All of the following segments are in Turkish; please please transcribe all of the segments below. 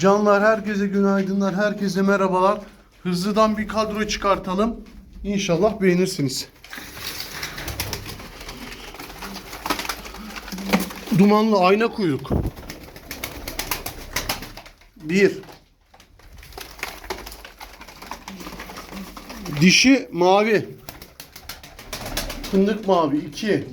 Canlar herkese günaydınlar, herkese merhabalar. Hızlıdan bir kadro çıkartalım. İnşallah beğenirsiniz. Dumanlı ayna kuyruk. Bir. Dişi mavi. Fındık mavi. iki.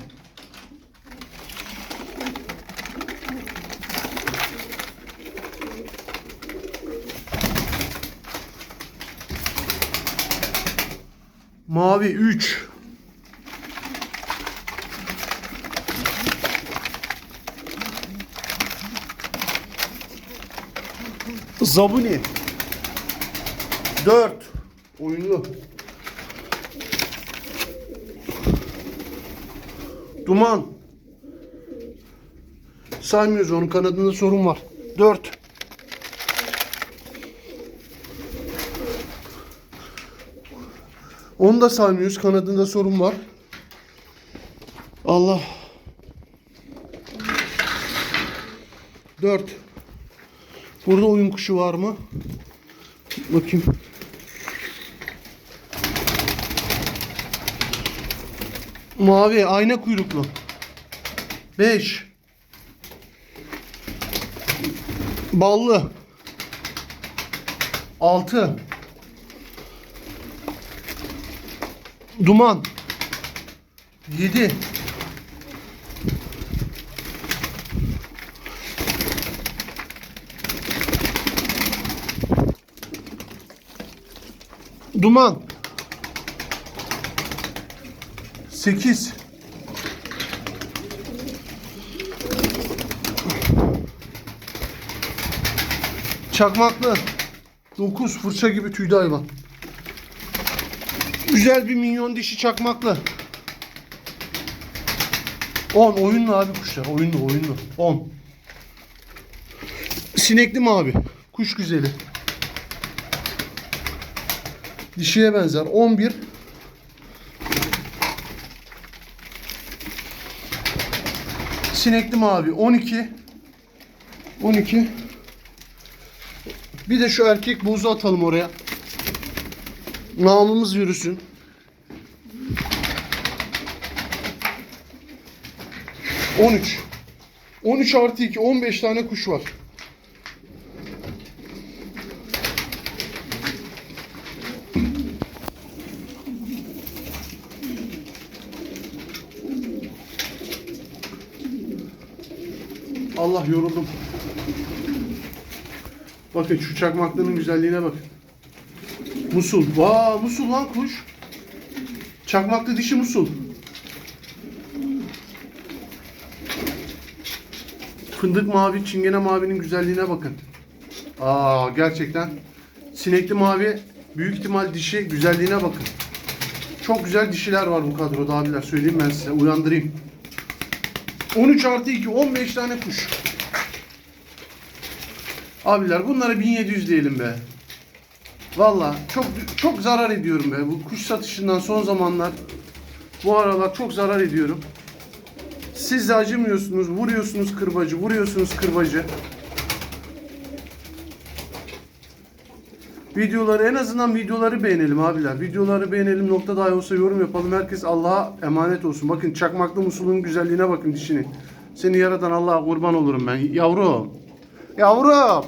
Mavi 3. Zabuni 4. Oyunlu. Duman. Saymıyoruz onun kanadında sorun var. 4. Onu da saymıyoruz. Kanadında sorun var. Allah. 4. Burada oyun kuşu var mı? Bakayım. Mavi ayna kuyruklu. 5. Ballı. 6. Duman. 7. Duman. 8. Çakmaklı. 9 fırça gibi tüydü hayvan. Güzel bir minyon dişi çakmaklı. 10 oyunlu abi kuşlar. Oyunlu oyunlu. 10. Sinekli mavi. Kuş güzeli. Dişiye benzer. 11. Sinekli mavi. 12. 12. Bir de şu erkek bozu atalım oraya. Namımız yürüsün. On üç. 13 artı 2. 15 tane kuş var. Allah yoruldum. Bakın şu çakmaklının güzelliğine bakın. Musul. Vaa musul lan kuş. Çakmaklı dişi musul. Fındık mavi, çingene mavinin güzelliğine bakın. Aa gerçekten. Sinekli mavi büyük ihtimal dişi güzelliğine bakın. Çok güzel dişiler var bu kadroda abiler. Söyleyeyim ben size. Uyandırayım. 13 artı 2. 15 tane kuş. Abiler bunlara 1700 diyelim be. Valla çok çok zarar ediyorum be. Bu kuş satışından son zamanlar bu aralar çok zarar ediyorum. Siz de acımıyorsunuz, vuruyorsunuz kırbacı, vuruyorsunuz kırbacı. Videoları en azından videoları beğenelim abiler. Videoları beğenelim nokta dahi olsa yorum yapalım. Herkes Allah'a emanet olsun. Bakın çakmaklı musulun güzelliğine bakın dişini. Seni yaratan Allah'a kurban olurum ben. Yavrum. Yavrum.